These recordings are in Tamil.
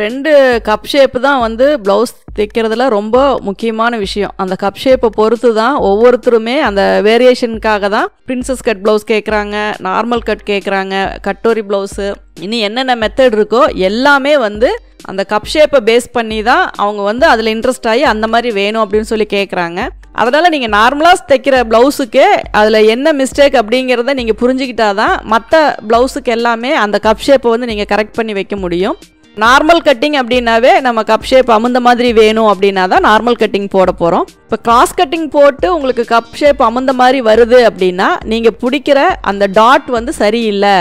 ஃப்ரெண்டு கப் ஷேப்பு தான் வந்து ப்ளவுஸ் தைக்கிறதுல ரொம்ப முக்கியமான விஷயம். அந்த கப் ஷேப்பை பொறுத்து தான் ஒவ்வொருத்தருமே அந்த வேரியேஷனுக்காக தான் பிரின்சஸ் கட் ப்ளவுஸ் கேட்குறாங்க நார்மல் கட் கேட்குறாங்க கட்டோரி ப்ளவுஸு இனி என்னென்ன மெத்தட் இருக்கோ எல்லாமே வந்து அந்த கப் ஷேப்பை பேஸ் பண்ணி தான் அவங்க வந்து அதில் இன்ட்ரெஸ்ட் ஆகி அந்த மாதிரி வேணும் அப்படின்னு சொல்லி கேட்குறாங்க அதனால் நீங்கள் நார்மலாக தைக்கிற ப்ளவுஸுக்கு அதில் என்ன மிஸ்டேக் அப்படிங்கிறத நீங்கள் புரிஞ்சுக்கிட்டா தான் மற்ற ப்ளவுஸுக்கு எல்லாமே அந்த கப் ஷேப்பை வந்து நீங்கள் கரெக்ட் பண்ணி வைக்க முடியும். நார்மல் கட்டிங் அப்படின்னாவே நம்ம கப் ஷேப் அமுந்த மாதிரி வேணும் அப்படின்னா தான் நார்மல் கட்டிங் போட போகிறோம் இப்போ கிராஸ் கட்டிங் போட்டு உங்களுக்கு கப் ஷேப் அமுந்த மாதிரி வருது அப்படின்னா நீங்கள் பிடிக்கிற அந்த டாட் வந்து சரியில்லை.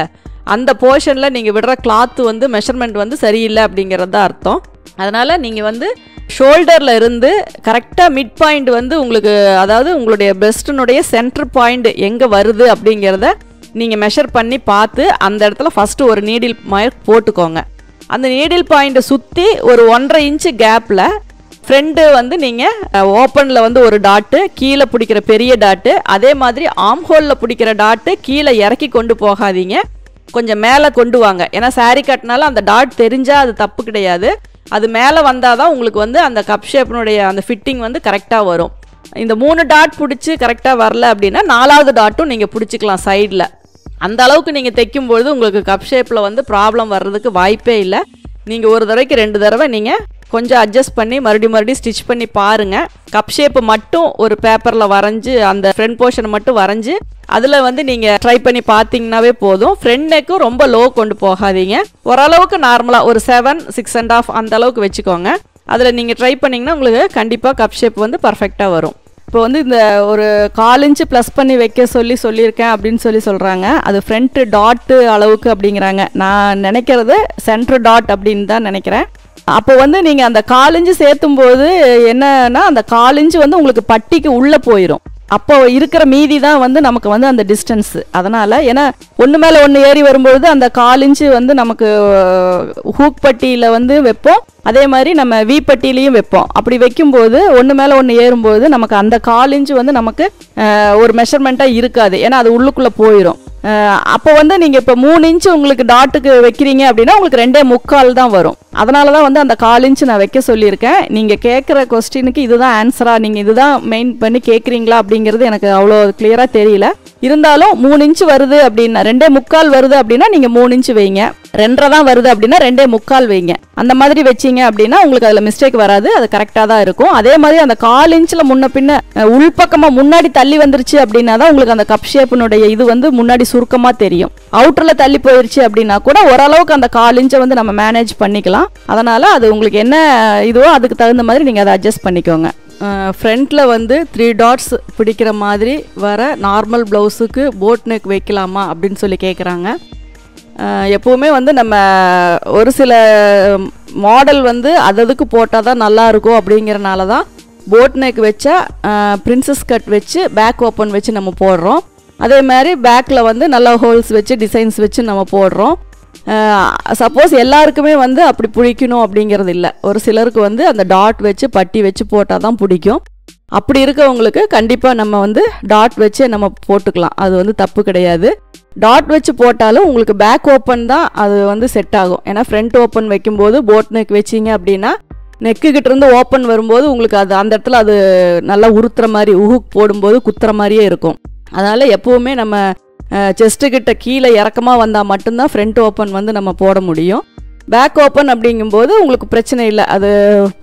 அந்த போர்ஷனில் நீங்கள் விடுற கிளாத்து வந்து மெஷர்மெண்ட் வந்து சரியில்லை அப்படிங்கிறது தான் அர்த்தம். அதனால் நீங்கள் வந்து ஷோல்டரில் இருந்து கரெக்டாக மிட் பாயிண்ட் வந்து உங்களுக்கு அதாவது உங்களுடைய பெஸ்ட்டினுடைய சென்டர் பாயிண்ட் எங்கே வருது அப்படிங்கிறத நீங்கள் மெஷர் பண்ணி பார்த்து அந்த இடத்துல ஃபஸ்ட்டு ஒரு நீடில் மார்க் போட்டுக்கோங்க. அந்த நீடில் பாயிண்ட்டை சுற்றி ஒரு ஒன்றரை இன்ச்சு கேப்பில் ஃப்ரெண்டு வந்து நீங்கள் ஓப்பனில் வந்து ஒரு டாட்டு கீழே பிடிக்கிற பெரிய டாட்டு அதே மாதிரி ஆம் ஹோலில் பிடிக்கிற டாட்டு கீழே இறக்கி கொண்டு போகாதீங்க. கொஞ்சம் மேலே கொண்டு வாங்க. ஏன்னா சாரி கட்டினாலும் அந்த டாட் தெரிஞ்சால் அது தப்பு கிடையாது. அது மேலே வந்தால் தான் உங்களுக்கு வந்து அந்த கப் ஷேப்னுடைய அந்த ஃபிட்டிங் வந்து கரெக்டாக வரும். இந்த மூணு டாட் பிடிச்சி கரெக்டாக வரல அப்படின்னா நாலாவது டாட்டும் நீங்கள் பிடிச்சிக்கலாம் சைடில் அந்த அளவுக்கு நீங்கள் தைக்கும்பொழுது உங்களுக்கு கப் ஷேப்பில் வந்து ப்ராப்ளம் வர்றதுக்கு வாய்ப்பே இல்லை. நீங்கள் ஒரு தடவைக்கு ரெண்டு தடவை நீங்கள் கொஞ்சம் அட்ஜஸ்ட் பண்ணி மறுபடியும் மறுபடியும் ஸ்டிச் பண்ணி பாருங்கள் கப் ஷேப்பு மட்டும் ஒரு பேப்பரில் வரைஞ்சி அந்த ஃப்ரண்ட் போர்ஷனை மட்டும் வரைஞ்சி அதில் வந்து நீங்கள் ட்ரை பண்ணி பார்த்தீங்கன்னாவே போதும். ஃப்ரண்ட் நெக்கும் ரொம்ப லோ கொண்டு போகாதீங்க. ஓரளவுக்கு நார்மலாக ஒரு செவன் சிக்ஸ் அண்ட் ஆஃப் அந்த அளவுக்கு வச்சுக்கோங்க. அதில் நீங்கள் ட்ரை பண்ணிங்கன்னா உங்களுக்கு கண்டிப்பாக கப் ஷேப் வந்து பர்ஃபெக்டாக வரும். இப்போ வந்து இந்த ஒரு கால் இன்ச்சு ப்ளஸ் பண்ணி வைக்க சொல்லி சொல்லியிருக்கேன் அப்படின்னு சொல்லி சொல்கிறாங்க அது ஃப்ரண்ட்டு டாட்டு அளவுக்கு அப்படிங்கிறாங்க. நான் நினைக்கிறது சென்ட்ரு டாட் அப்படின்னு தான் நினைக்கிறேன். அப்போ வந்து நீங்கள் அந்த காலிஞ்சு சேர்த்தும் போது என்னன்னா அந்த காலிஞ்சு வந்து உங்களுக்கு பட்டிக்கு உள்ளே போயிடும் அப்போ இருக்கிற மீதி தான் வந்து நமக்கு வந்து அந்த டிஸ்டன்ஸ் அதனால் ஏன்னா ஒன்று மேலே ஒன்று ஏறி வரும்பொழுது அந்த கால் இன்ச்சு வந்து நமக்கு ஹூக் பட்டியில் வந்து வைப்போம். அதே மாதிரி நம்ம வி பட்டியிலையும் வைப்போம். அப்படி வைக்கும்போது ஒன்று மேலே ஒன்று ஏறும்போது நமக்கு அந்த கால் இன்ச்சு வந்து நமக்கு ஒரு மெஷர்மெண்ட்டாக இருக்காது. ஏன்னா அது உள்ளுக்குள்ளே போயிடும் அப்போ வந்து நீங்கள் இப்போ மூணு இன்ச்சு உங்களுக்கு டாட்டுக்கு வைக்கிறீங்க அப்படின்னா உங்களுக்கு ரெண்டே முக்கால் தான் வரும். அதனால தான் வந்து அந்த கால் இன்ச்சு நான் வைக்க சொல்லியிருக்கேன். நீங்கள் கேட்குற கொஸ்டினுக்கு இதுதான் ஆன்சராக நீங்கள் இதுதான் மெயின் பண்ணி கேட்குறீங்களா அப்படிங்கிறது எனக்கு அவ்வளோ கிளியராக தெரியல. இருந்தாலும் மூணு இன்ச்சு வருது அப்படின்னா ரெண்டே முக்கால் வருது அப்படின்னா நீங்கள் மூணு இன்ச்சு வைங்க. ரெண்டரை தான் வருது அப்படின்னா ரெண்டே முக்கால் வைங்க. அந்த மாதிரி வச்சீங்க அப்படின்னா உங்களுக்கு அதில் மிஸ்டேக் வராது. அது கரெக்டாக தான் இருக்கும். அதே மாதிரி அந்த கால் இன்ச்சில் முன்ன பின்ன உள்பக்கமாக முன்னாடி தள்ளி வந்துருச்சு அப்படின்னா தான் உங்களுக்கு அந்த கப் ஷேப்பினுடைய இது வந்து முன்னாடி சுருக்கமாக தெரியும். அவுட்டரில் தள்ளி போயிருச்சு அப்படின்னா கூட ஓரளவுக்கு அந்த கால் இன்ச்சை வந்து நம்ம மேனேஜ் பண்ணிக்கலாம். அதனால் அது உங்களுக்கு என்ன இதுவோ அதுக்கு தகுந்த மாதிரி நீங்கள் அதை அட்ஜஸ்ட் பண்ணிக்கோங்க. ஃப்ரண்ட்டில் வந்து த்ரீ டாட்ஸ் பிடிக்கிற மாதிரி வர நார்மல் ப்ளவுஸுக்கு போட் நெக் வைக்கலாமா அப்படின்னு சொல்லி கேட்குறாங்க எப்போவுமே வந்து நம்ம ஒரு சில மாடல் வந்து அததுக்கு போட்டால் தான் நல்லா இருக்கும் அப்படிங்கிறனால தான் போட் நெக் வச்சா பிரின்சஸ் கட் வச்சு பேக் ஓப்பன் வச்சு நம்ம போடுறோம். அதே மாதிரி பேக்கில் வந்து நல்லா ஹோல்ஸ் வச்சு டிசைன்ஸ் வச்சு நம்ம போடுறோம். சப்போஸ் எல்லாருக்குமே வந்து அப்படி பிடிக்கணும் அப்படிங்கிறது இல்லை ஒரு சிலருக்கு வந்து அந்த டாட் வச்சு பட்டி வச்சு போட்டால் தான் பிடிக்கும். அப்படி இருக்கவங்களுக்கு கண்டிப்பாக நம்ம வந்து டாட் வச்சு நம்ம போட்டுக்கலாம். அது வந்து தப்பு கிடையாது. டாட் வச்சு போட்டாலும் உங்களுக்கு பேக் ஓப்பன் தான் அது வந்து செட் ஆகும். ஏன்னா ஃப்ரண்ட் ஓப்பன் வைக்கும்போது போட் நெக் வச்சிங்க அப்படின்னா நெக்கு இருந்து ஓப்பன் வரும்போது உங்களுக்கு அது அந்த இடத்துல அது நல்லா உறுத்துற மாதிரி உஹுக் போடும்போது குத்துற மாதிரியே இருக்கும். அதனால் எப்போவுமே நம்ம செஸ்ட்டுக்கிட்ட கீழே இறக்கமாக வந்தால் மட்டும்தான் ஃப்ரண்ட் ஓப்பன் வந்து நம்ம போட முடியும். பேக் ஓப்பன் அப்படிங்கும்போது உங்களுக்கு பிரச்சனை இல்லை. அது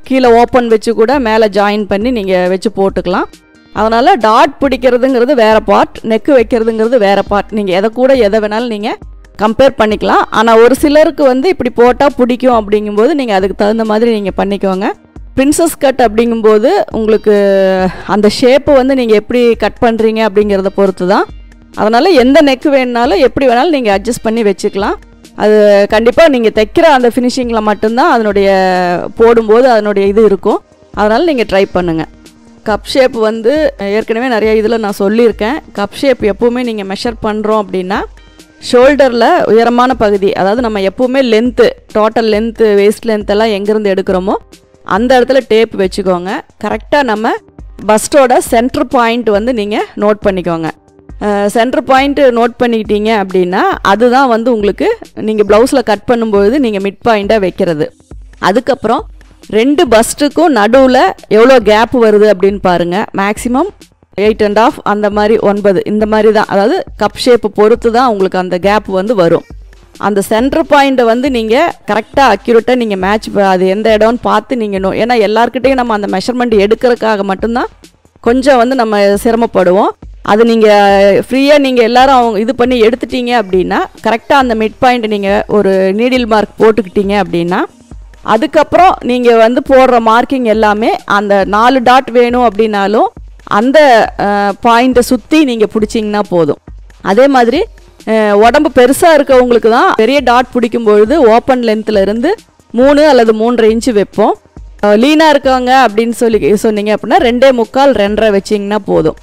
கீழே ஓப்பன் வச்சு கூட மேலே ஜாயின் பண்ணி நீங்கள் வச்சு போட்டுக்கலாம். அதனால் டாட் பிடிக்கிறதுங்கிறது வேறு பார்ட் நெக்கு வைக்கிறதுங்கிறது வேறு பார்ட் நீங்கள் எதை கூட எதை வேணாலும் நீங்கள் கம்பேர் பண்ணிக்கலாம். ஆனால் ஒரு சிலருக்கு வந்து இப்படி போட்டால் பிடிக்கும் அப்படிங்கும்போது நீங்கள் அதுக்கு தகுந்த மாதிரி நீங்கள் பண்ணிக்கோங்க. பிரின்சஸ் கட் அப்படிங்கும்போது உங்களுக்கு அந்த ஷேப்பை வந்து நீங்கள் எப்படி கட் பண்ணுறீங்க அப்படிங்கிறத பொறுத்து தான் அதனால் எந்த நெக் வேணுனாலும் எப்படி வேணாலும் நீங்கள் அட்ஜஸ்ட் பண்ணி வச்சுக்கலாம். அது கண்டிப்பாக நீங்கள் தைக்கிற அந்த ஃபினிஷிங்கில் மட்டும்தான் அதனுடைய போடும்போது அதனுடைய இது இருக்கும். அதனால் நீங்கள் ட்ரை பண்ணுங்கள் கப் ஷேப் வந்து ஏற்கனவே நிறைய இதில் நான் சொல்லியிருக்கேன். கப் ஷேப் எப்போவுமே நீங்கள் மெஷர் பண்ணுறோம் அப்படின்னா ஷோல்டரில் உயரமான பகுதி அதாவது நம்ம எப்போவுமே length total length waist length எல்லாம் எங்கேருந்து எடுக்கிறோமோ அந்த இடத்துல டேப் வச்சுக்கோங்க. கரெக்டாக நம்ம பஸ்டோட சென்டர் பாயிண்ட் வந்து நீங்கள் நோட் பண்ணிக்கோங்க. சென்டர் பாயிண்ட்டு நோட் பண்ணிக்கிட்டீங்க அப்படின்னா அதுதான் வந்து உங்களுக்கு நீங்கள் ப்ளவுஸில் கட் பண்ணும்பொழுது நீங்கள் மிட் பாயிண்ட்டாக வைக்கிறது. அதுக்கப்புறம் ரெண்டு பஸ்ட்டுக்கும் நடுவில் எவ்வளோ கேப் வருது அப்படின்னு பாருங்கள் மேக்ஸிமம் எயிட் அண்ட் ஆஃப் அந்த மாதிரி ஒன்பது. இந்த மாதிரி தான். அதாவது கப் ஷேப்பு பொறுத்து தான் உங்களுக்கு அந்த கேப் வந்து வரும். அந்த சென்டர் பாயிண்ட்டை வந்து நீங்கள் கரெக்டாக அக்யூரேட்டாக நீங்கள் மேட்ச் அது எந்த இடம்னு பார்த்து நீங்கள் நோ ஏன்னா எல்லாருக்கிட்டையும் நம்ம அந்த மெஷர்மெண்ட் எடுக்கிறதுக்காக மட்டும்தான் கொஞ்சம் வந்து நம்ம சிரமப்படுவோம். அது நீங்கள் ஃப்ரீயாக நீங்கள் எல்லாரும் அவங்க இது பண்ணி எடுத்துட்டீங்க அப்படின்னா கரெக்டாக அந்த மிட் பாயிண்ட் நீங்கள் ஒரு நீடில் மார்க் போட்டுக்கிட்டீங்க அப்படின்னா அதுக்கப்புறம் நீங்கள் வந்து போடுற மார்க்கிங் எல்லாமே அந்த நாலு டாட் வேணும் அப்படின்னாலும் அந்த பாயிண்ட்டை சுற்றி நீங்கள் பிடிச்சிங்கன்னா போதும். அதே மாதிரி உடம்பு பெருசாக இருக்கவங்களுக்கு தான் பெரிய டாட் பிடிக்கும் பொழுது ஓப்பன் லென்த்தில் இருந்து மூணு அல்லது மூன்றரை இன்ச்சு வைப்போம். லீனாக இருக்காங்க அப்படின்னு சொல்லி சொன்னீங்க அப்படின்னா ரெண்டே முக்கால் ரெண்டரை வச்சிங்கன்னா போதும்.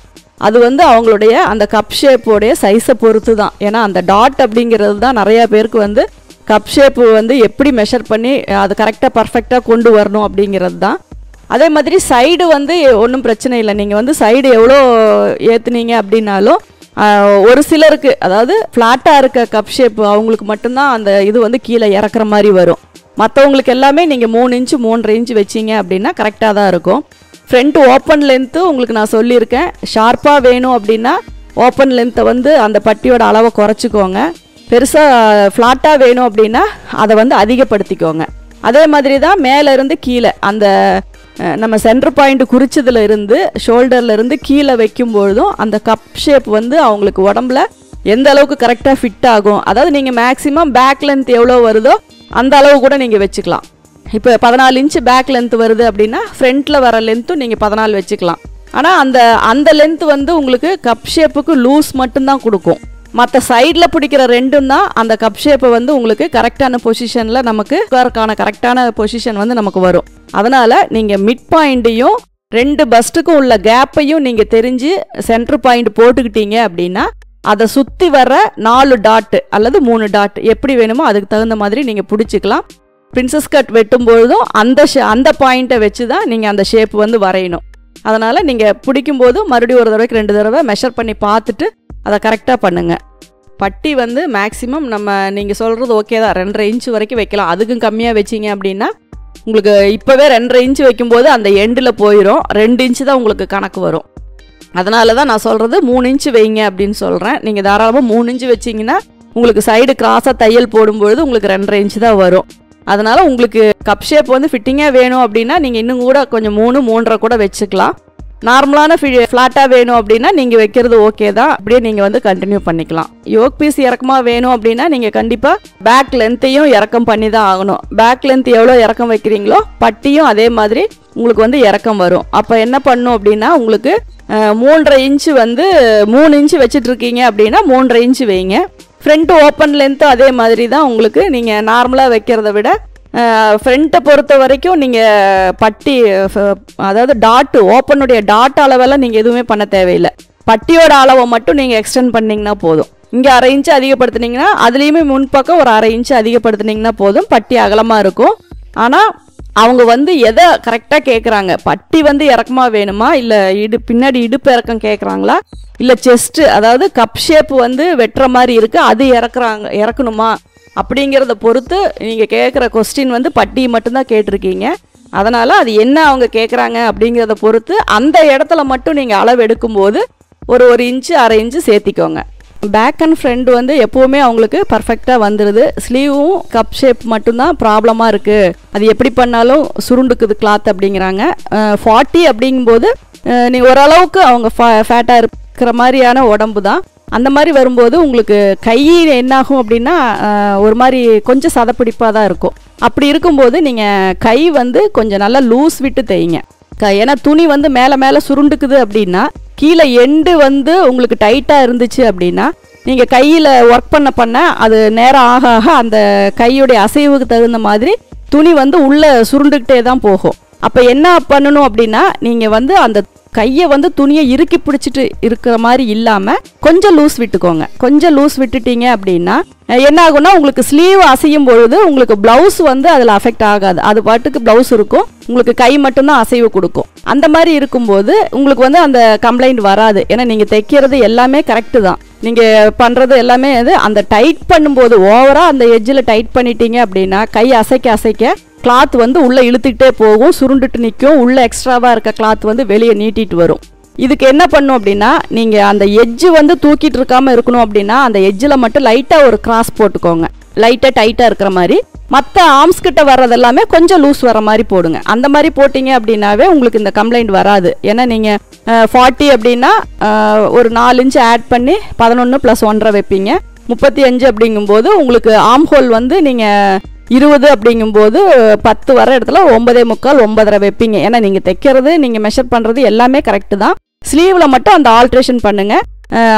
அது வந்து அவங்களுடைய அந்த கப் ஷேப்போடைய சைஸை பொறுத்து தான் ஏன்னா அந்த டாட் அப்படிங்கிறது தான் நிறையா பேருக்கு வந்து கப் ஷேப்பு வந்து எப்படி மெஷர் பண்ணி அதை கரெக்டாக பர்ஃபெக்டாக கொண்டு வரணும் அப்படிங்கிறது தான். அதே மாதிரி சைடு வந்து ஒன்றும் பிரச்சனை இல்லை. நீங்கள் வந்து சைடு எவ்வளோ ஏற்றுனீங்க அப்படின்னாலும் ஒரு சிலருக்கு அதாவது ஃப்ளாட்டாக இருக்க கப் ஷேப் அவங்களுக்கு மட்டும்தான் அந்த இது வந்து கீழே இறக்குற மாதிரி வரும். மற்றவங்களுக்கு எல்லாமே நீங்கள் மூணு இன்ச்சு மூன்றரை இன்ச்சு வச்சீங்க அப்படின்னா கரெக்டாக தான் இருக்கும். ஃப்ரண்ட் ஓப்பன் லென்த்து உங்களுக்கு நான் சொல்லியிருக்கேன். ஷார்ப்பாக வேணும் அப்படின்னா ஓப்பன் லென்த்தை வந்து அந்த பட்டியோட அளவை குறைச்சிக்கோங்க. பெருசாக ஃப்ளாட்டாக வேணும் அப்படின்னா அதை வந்து அதிகப்படுத்திக்கோங்க. அதே மாதிரி தான் மேலேருந்து கீழே அந்த நம்ம சென்டர் பாயிண்ட் குறிச்சதுல இருந்து ஷோல்டர்ல இருந்து கீழே வைக்கும் பொழுதும் அந்த கப் ஷேப் வந்து அவங்களுக்கு உடம்புல எந்த அளவுக்கு கரெக்டாக ஃபிட் ஆகும் அதாவது நீங்கள் மேக்ஸிமம் பேக் லென்த் எவ்வளோ வருதோ அந்த அளவு கூட நீங்கள் வச்சுக்கலாம். இப்போ பதினாலு இன்ச்சு பேக் லென்த் வருது அப்படின்னா ஃப்ரண்ட்டில் வர லென்த்தும் நீங்கள் பதினாலு வச்சுக்கலாம். ஆனால் அந்த அந்த லென்த் வந்து உங்களுக்கு கப் ஷேப்புக்கு லூஸ் மட்டும்தான் கொடுக்கும். மற்ற சைடில் பிடிக்கிற ரெண்டும் தான் அந்த கப் ஷேப்பை வந்து உங்களுக்கு கரெக்டான பொசிஷனில் நமக்கு உட்காருக்கான கரெக்டான பொசிஷன் வந்து நமக்கு வரும். அதனால் நீங்கள் மிட் பாயிண்ட்டையும் ரெண்டு பஸ்ட்டுக்கும் உள்ள கேப்பையும் நீங்கள் தெரிஞ்சு சென்டர் பாயிண்ட் போட்டுக்கிட்டீங்க அப்படின்னா அதை சுற்றி வர நாலு டாட்டு அல்லது மூணு டாட் எப்படி வேணுமோ அதுக்கு தகுந்த மாதிரி நீங்கள் பிடிச்சிக்கலாம். பிரின்சஸ் கட் வெட்டும் பொழுதும் அந்த ஷே- அந்த பாயிண்ட்டை வச்சு தான் நீங்கள் அந்த ஷேப் வந்து வரையணும். அதனால் நீங்கள் பிடிக்கும்போது மறுபடியும் ஒரு தடவைக்கு ரெண்டு தடவை மெஷர் பண்ணி பார்த்துட்டு அதை கரெக்டாக பண்ணுங்கள் பட்டி வந்து மேக்ஸிமம் நம்ம நீங்கள் சொல்கிறது ஓகே தான். ரெண்டரை இன்ச் வரைக்கும் வைக்கலாம். அதுக்கும் கம்மியாக வச்சீங்க அப்படின்னா உங்களுக்கு இப்போவே ரெண்டரை இன்ச்சு வைக்கும்போது அந்த எண்டில் போயிடும் ரெண்டு இன்ச்சு தான் உங்களுக்கு கணக்கு வரும். அதனால தான் நான் சொல்கிறது மூணு இன்ச்சு வைங்க அப்படின்னு சொல்கிறேன் நீங்கள் தாராளமாக மூணு இன்ச்சு வச்சிங்கன்னா உங்களுக்கு சைடு கிராஸாக தையல் போடும்பொழுது உங்களுக்கு ரெண்டரை இன்ச்சு தான் வரும். அதனால் உங்களுக்கு கப் ஷேப் வந்து ஃபிட்டிங்காக வேணும் அப்படின்னா நீங்கள் இன்னும் கூட கொஞ்சம் மூணு மூன்றரை கூட வச்சுக்கலாம். நார்மலான ஃப்ளாட்டாக வேணும் அப்படின்னா நீங்கள் வைக்கிறது ஓகே தான். அப்படியே நீங்கள் வந்து கண்டினியூ பண்ணிக்கலாம். யோக் பீஸ் இறக்கமாக வேணும் அப்படின்னா நீங்கள் கண்டிப்பாக பேக் லென்த்தையும் இறக்கம் பண்ணி தான் ஆகணும். பேக் லென்த் எவ்வளோ இறக்கம் வைக்கிறீங்களோ பட்டியும் அதே மாதிரி உங்களுக்கு வந்து இறக்கம் வரும். அப்போ என்ன பண்ணும் அப்படின்னா உங்களுக்கு மூன்றரை இன்ச்சு வந்து மூணு இன்ச்சு வச்சிட்ருக்கீங்க அப்படின்னா மூன்றரை இன்ச்சு வைங்க. ஃப்ரண்ட் ஓப்பன் லென்த்தும் அதே மாதிரி தான் உங்களுக்கு நீங்கள் நார்மலாக வைக்கிறத விட ஃப்ரண்ட்டை பொறுத்த வரைக்கும் நீங்கள் பட்டி ஃப- அதாவது டாட்டு ஓப்பனுடைய டாட் அளவெல்லாம் நீங்கள் எதுவுமே பண்ண தேவையில்லை. பட்டியோட அளவை மட்டும் நீங்கள் எக்ஸ்டெண்ட் பண்ணிங்கன்னா போதும். இங்கே அரை இன்ச்சு அதிகப்படுத்துனீங்கன்னா அதுலேயுமே முன்பக்கம் ஒரு அரை இன்ச்சு அதிகப்படுத்துனீங்கன்னா போதும். பட்டி அகலமாக இருக்கும். ஆனால் அவங்க வந்து எதை கரெக்டாக கேட்குறாங்க பட்டி வந்து இறக்கமாக வேணுமா? இல்லை இடு பின்னாடி இடுப்பு இறக்கம் கேட்குறாங்களா இல்லை செஸ்ட்டு அதாவது கப் ஷேப் வந்து வெட்டுற மாதிரி இருக்குது அது இறக்குறாங்க இறக்கணுமா? அப்படிங்கிறத பொறுத்து நீங்கள் கேட்குற கொஸ்டின் வந்து பட்டி மட்டும்தான் கேட்டிருக்கீங்க. அதனால் அது என்ன அவங்க கேட்குறாங்க அப்படிங்கிறத பொறுத்து அந்த இடத்துல மட்டும் நீங்கள் அளவு எடுக்கும்போது ஒரு ஒரு இன்ச்சு அரை இன்ச்சு சேர்த்திக்கோங்க. பேக் அண்ட் ஃப்ரண்ட் வந்து எப்போவுமே அவங்களுக்கு பர்ஃபெக்டாக வந்துடுது ஸ்லீவும் கப் ஷேப் மட்டும்தான் ப்ராப்ளமாக இருக்குது அது எப்படி பண்ணாலும் சுருண்டுக்குது கிளாத் அப்படிங்கிறாங்க. ஃபார்ட்டி அப்படிங்கும்போது நீ ஓரளவுக்கு அவங்க ஃபேட்டாக இருக்கிற மாதிரியான உடம்பு தான் அந்த மாதிரி வரும்போது உங்களுக்கு கை என்னாகும் அப்படின்னா ஒரு மாதிரி கொஞ்சம் சதப்பிடிப்பாக தான் இருக்கும். அப்படி இருக்கும்போது நீங்கள் கை வந்து கொஞ்சம் நல்லா லூஸ் விட்டு தைங்க க- ஏன்னா துணி வந்து மேலே மேலே சுருண்டுக்குது அப்படின்னா கீழே எண்டு வந்து உங்களுக்கு டைட்டாக இருந்துச்சு அப்படின்னா நீங்கள் கையில் ஒர்க் பண்ண பண்ண அது நேரம் ஆக ஆக அந்த கையுடைய அசைவுக்கு தகுந்த மாதிரி துணி வந்து உள்ளே சுருண்டுக்கிட்டே தான் போகும். அப்போ என்ன பண்ணணும் அப்படின்னா நீங்கள் வந்து அந்த கையை வந்து துணியை இறுக்கி பிடிச்சிட்டு இருக்கிற மாதிரி இல்லாமல் கொஞ்சம் லூஸ் விட்டுக்கோங்க. கொஞ்சம் லூஸ் விட்டுட்டீங்க அப்படின்னா என்ன ஆகும்னா உங்களுக்கு ஸ்லீவ் அசையும் பொழுது உங்களுக்கு ப்ளவுஸ் வந்து அதில் அஃபெக்ட் ஆகாது. அது பாட்டுக்கு ப்ளவுஸ் இருக்கும். உங்களுக்கு கை மட்டும்தான் அசைவு கொடுக்கும். அந்த மாதிரி இருக்கும்போது உங்களுக்கு வந்து அந்த கம்ப்ளைண்ட் வராது. ஏன்னா நீங்கள் தைக்கிறது எல்லாமே கரெக்டு தான். நீங்கள் பண்ணுறது எல்லாமே அது அந்த டைட் பண்ணும்போது ஓவராக அந்த எஜ்ஜில் டைட் பண்ணிட்டீங்க அப்படின்னா கை அசைக்க அசைக்க கிளாத் வந்து உள்ளே இழுத்துக்கிட்டே போகும் சுருண்டுட்டு நிற்கும் உள்ளே எக்ஸ்ட்ராவாக இருக்க கிளாத் வந்து வெளியே நீட்டிட்டு வரும். இதுக்கு என்ன பண்ணும் அப்படின்னா நீங்கள் அந்த எஜ்ஜு வந்து தூக்கிட்டு இருக்காமல் இருக்கணும் அப்படின்னா அந்த எஜ்ஜில் மட்டும் லைட்டாக ஒரு கிராஸ் போட்டுக்கோங்க. லைட்டாக டைட்டாக இருக்கிற மாதிரி. மற்ற ஆர்ம்ஸ் கிட்ட வர்றது எல்லாமே கொஞ்சம் லூஸ் வர மாதிரி போடுங்க. அந்த மாதிரி போட்டிங்க அப்படின்னாவே உங்களுக்கு இந்த கம்ப்ளைண்ட் வராது. ஏன்னா நீங்கள் ஃபார்ட்டி அப்படின்னா ஒரு நாலு இன்ச்சு ஆட் பண்ணி பதினொன்று ப்ளஸ் ஒன்றரை வைப்பீங்க. முப்பத்தி அஞ்சு அப்படிங்கும்போது உங்களுக்கு ஆம் ஹோல் வந்து நீங்கள் இருபது அப்படிங்கும்போது பத்து வர இடத்துல ஒன்பதே முக்கால் ஒன்பதரை வைப்பீங்க. ஏன்னா நீங்கள் தைக்கிறது நீங்கள் மெஷர் பண்ணுறது எல்லாமே கரெக்டு தான். ஸ்லீவில் மட்டும் அந்த ஆல்ட்ரேஷன் பண்ணுங்கள்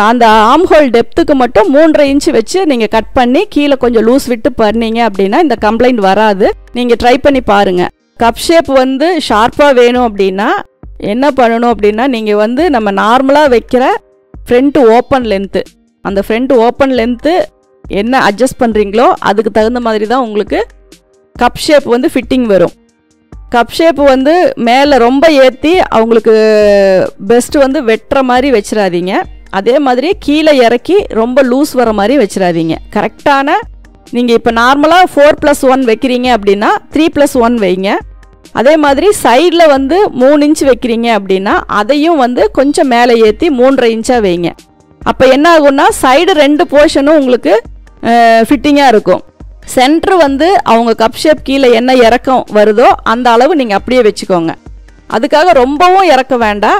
அந்த ஆம் ஹோல் டெப்த்துக்கு மட்டும் மூன்றரை இன்ச்சு வச்சு நீங்கள் கட் பண்ணி கீழே கொஞ்சம் லூஸ் விட்டு பண்ணீங்க அப்படின்னா இந்த கம்ப்ளைண்ட் வராது. நீங்கள் ட்ரை பண்ணி பாருங்கள் கப் ஷேப் வந்து ஷார்ப்பாக வேணும் அப்படின்னா என்ன பண்ணணும் அப்படின்னா நீங்கள் வந்து நம்ம நார்மலாக வைக்கிற ஃப்ரண்ட்டு ஓப்பன் லென்த்து அந்த ஃப்ரண்ட் ஓப்பன் லென்த்து என்ன அட்ஜஸ்ட் பண்ணுறீங்களோ அதுக்கு தகுந்த மாதிரி தான் உங்களுக்கு கப் ஷேப் வந்து ஃபிட்டிங் வரும். கப் ஷேப் வந்து மேலே ரொம்ப ஏற்றி அவங்களுக்கு பெஸ்ட் வந்து வெட்டுற மாதிரி வச்சிடாதீங்க. அதே மாதிரி கீழே இறக்கி ரொம்ப லூஸ் வர மாதிரி வச்சிடாதீங்க. கரெக்டான நீங்கள் இப்போ நார்மலாக ஃபோர் ப்ளஸ் ஒன் வைக்கிறீங்க அப்படின்னா த்ரீ ப்ளஸ் ஒன் வைங்க. அதே மாதிரி சைடில் வந்து மூணு இன்ச் வைக்கிறீங்க அப்படின்னா அதையும் வந்து கொஞ்சம் மேலே ஏற்றி மூன்றரை இன்ச்சாக வைங்க. அப்போ என்ன ஆகும்னா சைடு ரெண்டு போர்ஷனும் உங்களுக்கு ஃபிட்டிங்காக இருக்கும். சென்ட்ரு வந்து அவங்க கப் ஷேப் கீழே என்ன இறக்கம் வருதோ அந்த அளவு நீங்கள் அப்படியே வச்சுக்கோங்க. அதுக்காக ரொம்பவும் இறக்க வேண்டாம்.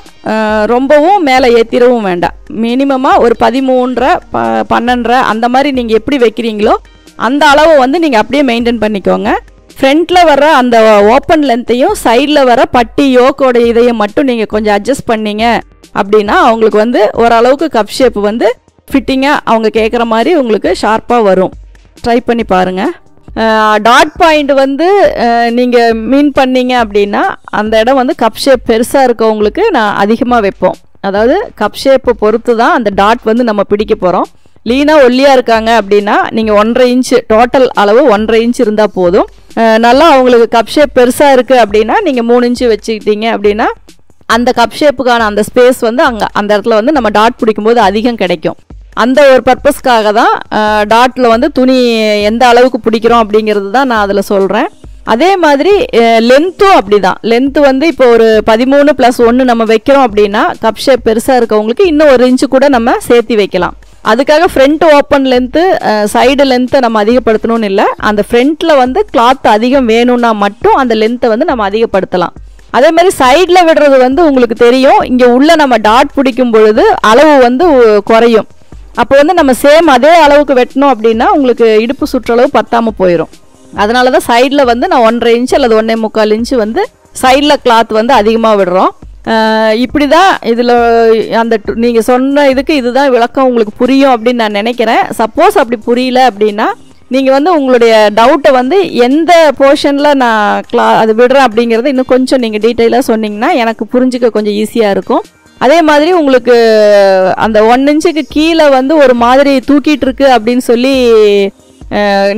ரொம்பவும் மேலே ஏற்றிடவும் வேண்டாம். மினிமமாக ஒரு பதிமூன்றரை ப பன்னெண்டரை அந்த மாதிரி நீங்கள் எப்படி வைக்கிறீங்களோ அந்த அளவு வந்து நீங்கள் அப்படியே மெயின்டைன் பண்ணிக்கோங்க. ஃப்ரண்ட்டில் வர அந்த ஓப்பன் லென்த்தையும் சைடில் வர பட்டி யோக்கோட இதையும் மட்டும் நீங்கள் கொஞ்சம் அட்ஜஸ்ட் பண்ணீங்க அப்படின்னா அவங்களுக்கு வந்து ஓரளவுக்கு கப் ஷேப் வந்து ஃபிட்டிங்காக அவங்க கேட்குற மாதிரி உங்களுக்கு ஷார்ப்பாக வரும். ட்ரை பண்ணி பாருங்கள் டாட் பாயிண்ட் வந்து நீங்கள் மீன் பண்ணீங்க அப்படின்னா அந்த இடம் வந்து கப் ஷேப் பெருசாக இருக்கவங்களுக்கு நான் அதிகமாக வைப்போம். அதாவது கப் ஷேப்பை பொறுத்து தான் அந்த டாட் வந்து நம்ம பிடிக்க போகிறோம் லீனாக ஒல்லியாக இருக்காங்க அப்படின்னா நீங்கள் ஒன்றரை இன்ச்சு டோட்டல் அளவு ஒன்றரை இன்ச் இருந்தால் போதும். நல்லா அவங்களுக்கு கப் ஷேப் பெருசாக இருக்குது அப்படின்னா நீங்கள் மூணு இன்ச்சு வச்சுக்கிட்டீங்க அப்படின்னா அந்த கப் ஷேப்புக்கான அந்த ஸ்பேஸ் வந்து அங்கே அந்த இடத்துல வந்து நம்ம டாட் பிடிக்கும்போது அதிகம் கிடைக்கும். அந்த ஒரு பர்பஸ்க்காக தான் டாட்டில் வந்து துணி எந்த அளவுக்கு பிடிக்கிறோம் அப்படிங்கிறது தான் நான் அதில் சொல்கிறேன் அதே மாதிரி லென்த்தும் அப்படி தான் லென்த்து வந்து இப்போ ஒரு பதிமூணு ப்ளஸ் ஒன்று நம்ம வைக்கிறோம் அப்படின்னா கப் ஷேப் பெருசாக இருக்கவங்களுக்கு இன்னும் ஒரு இன்ச்சு கூட நம்ம சேர்த்து வைக்கலாம். அதுக்காக ஃப்ரண்ட் ஓப்பன் லென்த்து சைடு லென்த்தை நம்ம அதிகப்படுத்தணும்னு இல்லை. அந்த ஃப்ரண்ட்டில் வந்து கிளாத் அதிகம் வேணும்னா மட்டும் அந்த லென்த்தை வந்து நம்ம அதிகப்படுத்தலாம். அதே மாதிரி சைடில் விடுறது வந்து உங்களுக்கு தெரியும். இங்கே உள்ளே நம்ம டாட் பிடிக்கும் பொழுது அளவு வந்து குறையும். அப்போ வந்து நம்ம சேம் அதே அளவுக்கு வெட்டினோம் அப்படின்னா உங்களுக்கு இடுப்பு சுற்றளவு பத்தாமல் போயிடும் அதனால தான் சைடில் வந்து நான் ஒன்றரை இன்ச் அல்லது ஒன்றே முக்கால் இன்ச்சு வந்து சைடில் கிளாத் வந்து அதிகமாக விடுறோம். இப்படி தான் இதில் அந்த நீங்கள் சொன்ன இதுக்கு இதுதான் விளக்கம் உங்களுக்கு புரியும் அப்படின்னு நான் நினைக்கிறேன். சப்போஸ் அப்படி புரியல அப்படின்னா நீங்கள் வந்து உங்களுடைய டவுட்டை வந்து எந்த போர்ஷனில் நான் கிளா அது விடுறேன் அப்படிங்கிறத இன்னும் கொஞ்சம் நீங்கள் டீட்டெயிலாக சொன்னீங்கன்னா எனக்கு புரிஞ்சுக்க கொஞ்சம் ஈஸியாக இருக்கும். அதே மாதிரி உங்களுக்கு அந்த ஒன் இன்ச்சுக்கு கீழே வந்து ஒரு மாதிரி தூக்கிட்டு இருக்கு அப்படின்னு சொல்லி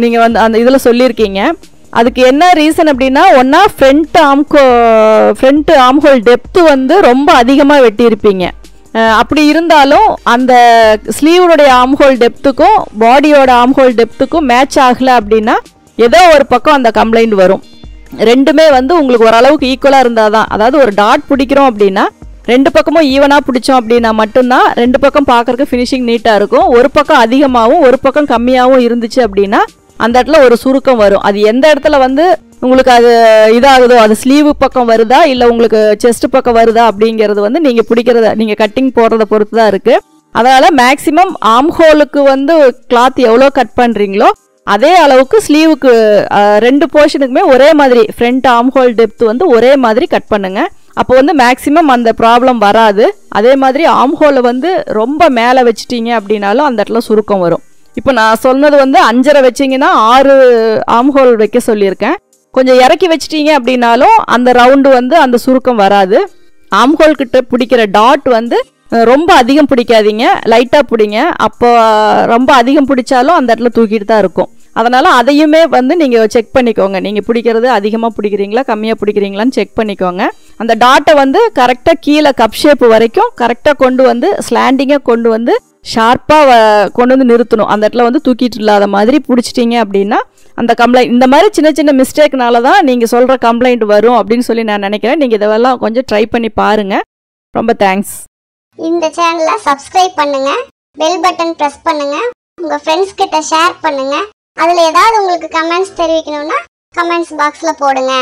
நீங்கள் வந்து அந்த இதில் சொல்லியிருக்கீங்க. அதுக்கு என்ன ரீசன் அப்படின்னா ஒன்றா ஃப்ரண்ட் ஆம்கோ ஃப்ரண்ட் ஆம்ஹோல் டெப்த்து வந்து ரொம்ப அதிகமாக வெட்டியிருப்பீங்க. அப்படி இருந்தாலும் அந்த ஸ்லீவோடைய ஆம்ஹோல் டெப்த்துக்கும் பாடியோட ஆம்ஹோல் டெப்த்துக்கும் மேட்ச் ஆகலை அப்படின்னா ஏதோ ஒரு பக்கம் அந்த கம்ப்ளைண்ட் வரும். ரெண்டுமே வந்து உங்களுக்கு ஓரளவுக்கு ஈக்குவலாக இருந்தால் தான் அதாவது ஒரு டாட் பிடிக்கிறோம் அப்படின்னா ரெண்டு பக்கமும் ஈவனாக பிடிச்சோம் அப்படின்னா மட்டும்தான் ரெண்டு பக்கம் பார்க்கறக்கு ஃபினிஷிங் நீட்டாக இருக்கும். ஒரு பக்கம் அதிகமாகவும் ஒரு பக்கம் கம்மியாகவும் இருந்துச்சு அப்படின்னா அந்த இடத்துல ஒரு சுருக்கம் வரும். அது எந்த இடத்துல வந்து உங்களுக்கு அது இதாகுதோ அது ஸ்லீவு பக்கம் வருதா இல்லை உங்களுக்கு செஸ்ட் பக்கம் வருதா அப்படிங்கிறது வந்து நீங்கள் பிடிக்கிறத நீங்கள் கட்டிங் போடுறத பொறுத்து தான் இருக்குது அதனால் மேக்ஸிமம் ஆம் ஹோலுக்கு வந்து கிளாத் எவ்வளோ கட் பண்ணுறீங்களோ அதே அளவுக்கு ஸ்லீவுக்கு ரெண்டு போர்ஷனுக்குமே ஒரே மாதிரி ஃப்ரண்ட் ஆம் ஹோல் டெப்த் வந்து ஒரே மாதிரி கட் பண்ணுங்கள் அப்போ வந்து மேக்ஸிமம் அந்த ப்ராப்ளம் வராது. அதே மாதிரி ஆம்ஹோலை வந்து ரொம்ப மேலே வச்சிட்டீங்க அப்படின்னாலும் அந்த இடத்துல சுருக்கம் வரும். இப்போ நான் சொன்னது வந்து அஞ்சரை வச்சிங்கன்னா ஆறு ஆம்ஹோல் வைக்க சொல்லியிருக்கேன். கொஞ்சம் இறக்கி வச்சிட்டீங்க அப்படின்னாலும் அந்த ரவுண்டு வந்து அந்த சுருக்கம் வராது. ஆம்ஹோல் கிட்ட பிடிக்கிற டாட் வந்து ரொம்ப அதிகம் பிடிக்காதீங்க. லைட்டாக பிடிங்க. அப்போ ரொம்ப அதிகம் பிடிச்சாலும் அந்த இடத்துல தூக்கிட்டு தான் இருக்கும். அதனால் அதையுமே வந்து நீங்கள் செக் பண்ணிக்கோங்க. நீங்கள் பிடிக்கிறது அதிகமாக பிடிக்கிறீங்களா கம்மியாக பிடிக்கிறீங்களான்னு செக் பண்ணிக்கோங்க. அந்த டாட்டை வந்து கரெக்டாக கீழே கப் ஷேப் வரைக்கும் கரெக்டாக கொண்டு வந்து ஸ்லாண்டிங்காக கொண்டு வந்து ஷார்ப்பாக கொண்டு வந்து நிறுத்தணும். அந்த இடத்துல வந்து தூக்கிட்டு இல்லாத மாதிரி பிடிச்சிட்டிங்க அப்படின்னா அந்த கம்ப்ளைண்ட் இந்த மாதிரி சின்ன சின்ன மிஸ்டேக்னால தான் நீங்கள் சொல்கிற கம்ப்ளைண்ட் வரும் அப்படின்னு சொல்லி நான் நினைக்கிறேன். நீங்கள் இதெல்லாம் கொஞ்சம் ட்ரை பண்ணி பாருங்கள் ரொம்ப தேங்க்ஸ் இந்த சேனலை சப்ஸ்கிரைப் பண்ணுங்க. பெல் பட்டன் ப்ரெஸ் பண்ணுங்க. உங்க ஃப்ரெண்ட்ஸ் கிட்ட ஷேர் பண்ணுங்க. அதுல ஏதாவது உங்களுக்கு கமெண்ட்ஸ் தெரிவிக்கணும்னா கமெண்ட்ஸ் பாக்ஸ்ல போடுங்க.